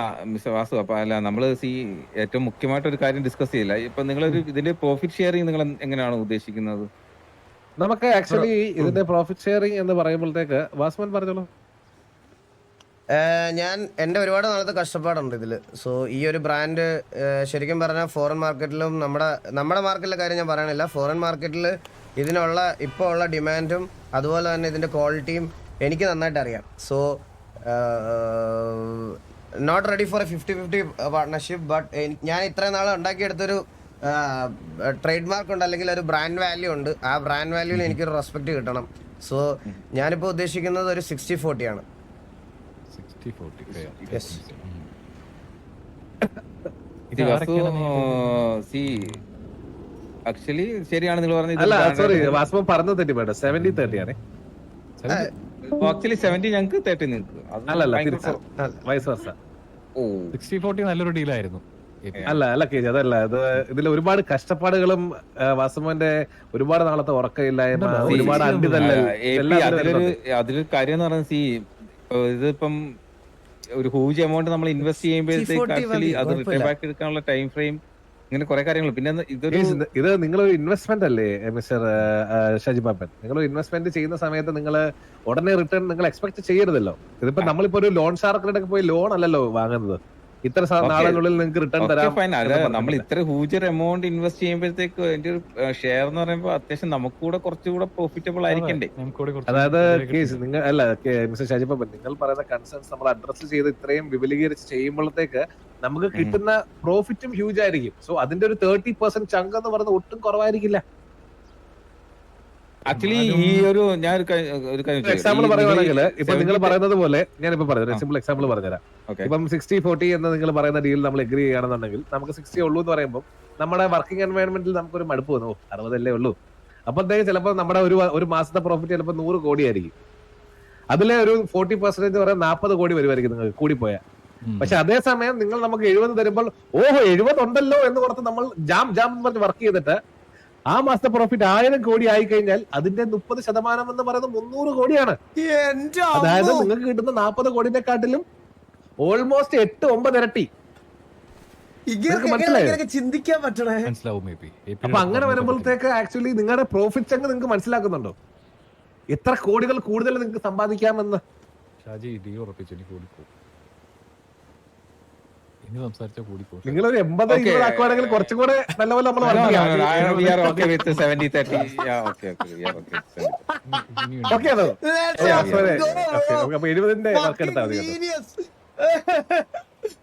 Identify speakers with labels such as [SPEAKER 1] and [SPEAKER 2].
[SPEAKER 1] ആ മിസ്റ്റർ വാസു അപ്പൊ അല്ല നമ്മൾ സി ഏറ്റവും മുഖ്യമായിട്ട് ഒരു കാര്യം ഡിസ്കസ് ചെയ്യില്ല. ഇപ്പൊ നിങ്ങളൊരു ഇതിന്റെ പ്രോഫിറ്റ് ഷെയറിംഗ് നിങ്ങൾ എങ്ങനെയാണ് ഉദ്ദേശിക്കുന്നത്?
[SPEAKER 2] നമുക്ക് ആക്ച്വലി ഇതിന്റെ പ്രോഫിറ്റ് ഷെയറിംഗ് എന്ന് പറയുമ്പോഴത്തേക്ക് വാസ്മൻ പറഞ്ഞോളൂ.
[SPEAKER 3] ഞാൻ എന്റെ ഒരുപാട് നാളത്തെ കഷ്ടപ്പാടുണ്ട് ഇതിൽ സോ ഈ ഒരു ബ്രാൻഡ് ശരിക്കും പറഞ്ഞാൽ ഫോറിൻ മാർക്കറ്റിലും നമ്മുടെ നമ്മുടെ മാർക്കറ്റിലെ കാര്യം ഞാൻ പറയണില്ല. ഫോറിൻ മാർക്കറ്റിൽ ഇതിനുള്ള ഇപ്പോൾ ഉള്ള ഡിമാൻഡും അതുപോലെ തന്നെ ഇതിന്റെ ക്വാളിറ്റിയും എനിക്ക് നന്നായിട്ട് അറിയാം so not ready for a fifty fifty partnership but ഞാൻ ഇത്രയും നാൾ ഉണ്ടാക്കിയെടുത്തൊരു ട്രേഡ് മാർക്ക് ഉണ്ട് അല്ലെങ്കിൽ ഒരു ബ്രാൻഡ് വാല്യൂ ഉണ്ട്. ആ ബ്രാൻഡ് വാല്യൂവിൽ എനിക്കൊരു റെസ്പെക്ട് കിട്ടണം. സോ ഞാനിപ്പോൾ ഉദ്ദേശിക്കുന്നത് ഒരു സിക്സ്റ്റി ഫോർട്ടി ആണ്.
[SPEAKER 1] ആക്ച്വലി ശരിയാണ് നിങ്ങൾ
[SPEAKER 2] അല്ല
[SPEAKER 1] പറഞ്ഞത്
[SPEAKER 2] സോറി പറഞ്ഞത് തെറ്റി വേണ്ട സെവന്റി തേർട്ടി ആണ്
[SPEAKER 1] ആക്ച്വലി സെവന്റി ഞങ്ങൾക്ക് തേർട്ടി നിങ്ങൾക്ക്
[SPEAKER 2] വർഷ
[SPEAKER 4] സിക്സ്റ്റി ഫോർട്ടി നല്ലൊരു ഡീലായിരുന്നു
[SPEAKER 2] അല്ല അല്ല ജി അതല്ല. ഇത് ഇതിൽ ഒരുപാട് കഷ്ടപ്പാടുകളും വാസുമോന്റെ ഒരുപാട് നാളത്തെ ഉറക്കമില്ലായ്മ ഒരുപാട്
[SPEAKER 1] അതിലൊരു അതിലൊരു കാര്യം എന്ന് പറയുന്നത് സി ഇതിപ്പം ഒരു ഹൂജ് എമൗണ്ട് നമ്മൾ ഇൻവെസ്റ്റ് ചെയ്യുമ്പോഴത്തേക്ക്
[SPEAKER 3] 40
[SPEAKER 1] ആക്ച്വലി അത് റിട്ടേൺ ബാക്ക് എടുക്കാനുള്ള ടൈം ഫ്രെയിം ഇങ്ങനെ കുറെ കാര്യങ്ങൾ പിന്നെ ഇതൊരു
[SPEAKER 2] ഇത് നിങ്ങളൊരു ഇൻവെസ്റ്റ്മെന്റ് അല്ലേ മിസ്റ്റർ ഷജി പാപ്പൻ നിങ്ങൾ ഇൻവെസ്റ്റ്മെന്റ് ചെയ്യുന്ന സമയത്ത് നിങ്ങൾ ഉടനെ റിട്ടേൺ നിങ്ങൾ എക്സ്പെക്ട് ചെയ്യരുതല്ലോ. ഇതിപ്പോ നമ്മളിപ്പോ ഒരു ലോൺ ഷാർക്കിനൊക്കെ പോയി ലോൺ അല്ലല്ലോ വാങ്ങുന്നത്. ഇത്ര. നാളുകളിൽ നിങ്ങൾക്ക് റിട്ടേൺ തരാം
[SPEAKER 1] നമ്മൾ. ഇത്ര ഹ്യൂജർ എമൗണ്ട് ഇൻവെസ്റ്റ് ചെയ്യുമ്പോഴത്തേക്ക് എന്റെ ഒരു ഷെയർ എന്ന് പറയുമ്പോൾ അത്യാവശ്യം നമുക്ക് കൂടെ കുറച്ചുകൂടെ പ്രോഫിറ്റബിൾ ആയിരിക്കണ്ടേ?
[SPEAKER 2] അതായത് കേസ് നിങ്ങൾ അല്ല മിസ്റ്റർ ഷാജിപ്പ നിങ്ങൾ പറയുന്ന കൺസേൺസ് നമ്മൾ അഡ്രസ് ചെയ്ത് ഇത്രയും വിപുലീകരിച്ച് ചെയ്യുമ്പോഴത്തേക്ക് നമുക്ക് കിട്ടുന്ന പ്രോഫിറ്റും ഹ്യൂജ് ആയിരിക്കും. സോ അതിന്റെ ഒരു തേർട്ടി പെർസെന്റ് ചങ്ക് എന്ന് പറയുന്നത് ഒട്ടും കുറവായിരിക്കില്ല.
[SPEAKER 1] ആക്ച്വലി ഈ ഒരു ഞാൻ ഒരു?
[SPEAKER 2] എക്സാമ്പിൾ
[SPEAKER 1] പറയുകയാണെങ്കിൽ
[SPEAKER 2] പറയുവാണെങ്കിൽ ഇപ്പൊ നിങ്ങൾ പറയുന്നത് പോലെ ഞാൻ ഇപ്പൊ
[SPEAKER 1] പറഞ്ഞു.
[SPEAKER 2] സിമ്പിൾ എക്സാമ്പിൾ പറഞ്ഞുതരാം. ഇപ്പം സിക്സ്റ്റി ഫോർട്ടി എന്ന് നിങ്ങൾ പറയുന്ന ഡീൽ നമ്മൾ എഗ്രി ചെയ്യുകയാണെന്നുണ്ടെങ്കിൽ നമുക്ക് സിക്സ്റ്റി ഉള്ളൂ എന്ന് പറയുമ്പോൾ നമ്മുടെ വർക്കിംഗ് എൻവയോൺമെന്റിൽ നമുക്കൊരു മടുപ്പ് വന്നു അറുപതല്ലേ ഉള്ളൂ അപ്പോഴത്തേക്ക് ചിലപ്പോൾ നമ്മുടെ ഒരു ഒരു മാസത്തെ പ്രോഫിറ്റ് ചിലപ്പോൾ നൂറ് കോടിയായിരിക്കും അതിലെ ഒരു ഫോർട്ടി പെർസെന്റേജ് പറയാൻ നാൽപ്പത് കോടി വരുമായിരിക്കും നിങ്ങൾക്ക് കൂടിപ്പോയാൽ. പക്ഷെ അതേസമയം നിങ്ങൾ നമുക്ക് എഴുപത് തരുമ്പോൾ ഓഹോ എഴുപത് ഉണ്ടല്ലോ എന്ന് പറഞ്ഞ് നമ്മൾ ജാം ജാം എന്ന് പറഞ്ഞ് വർക്ക് ചെയ്തിട്ട് ആ മാസത്തെ പ്രോഫിറ്റ് ആയിരം കോടി ആയി കഴിഞ്ഞാൽ അതിന്റെ മുപ്പത് ശതമാനം എന്ന് പറയുന്നത് മുന്നൂറ് കോടിയാണ്. അതായത് നിങ്ങൾക്ക് കിട്ടുന്ന നാൽപ്പത് കോടിനെക്കാട്ടിലും ഓൾമോസ്റ്റ് എട്ട് ഒമ്പത് ഇരട്ടി. അപ്പൊ അങ്ങനെ വരുമ്പോഴത്തേക്ക് ആക്ച്വലി നിങ്ങളുടെ പ്രോഫിറ്റ് അങ്ങ് നിങ്ങൾക്ക് മനസ്സിലാക്കുന്നുണ്ടോ? എത്ര കോടികൾ കൂടുതൽ നിങ്ങൾക്ക് സമ്പാദിക്കാമെന്ന്?
[SPEAKER 4] ഷാജി ഉറപ്പിച്ചു എനിക്ക് ഇനി സംസാരിച്ച കൂടി
[SPEAKER 2] നിങ്ങൾ ഒരു എൺപത് ആക്കുവാണെങ്കിൽ കുറച്ചും കൂടെ നല്ലപോലെ നമ്മൾ
[SPEAKER 1] No, no,
[SPEAKER 2] work
[SPEAKER 1] no, no, we are okay with 70, 30. Yeah, okay, okay, we are okay with 70.
[SPEAKER 4] ഇനിയുണ്ട്.
[SPEAKER 2] ഓക്കെ അതോ
[SPEAKER 3] Let's go.
[SPEAKER 2] Okay, നമുക്ക് അപ്പൊ എഴുപതിന്റെ വർക്ക് എടുത്താൽ മതി.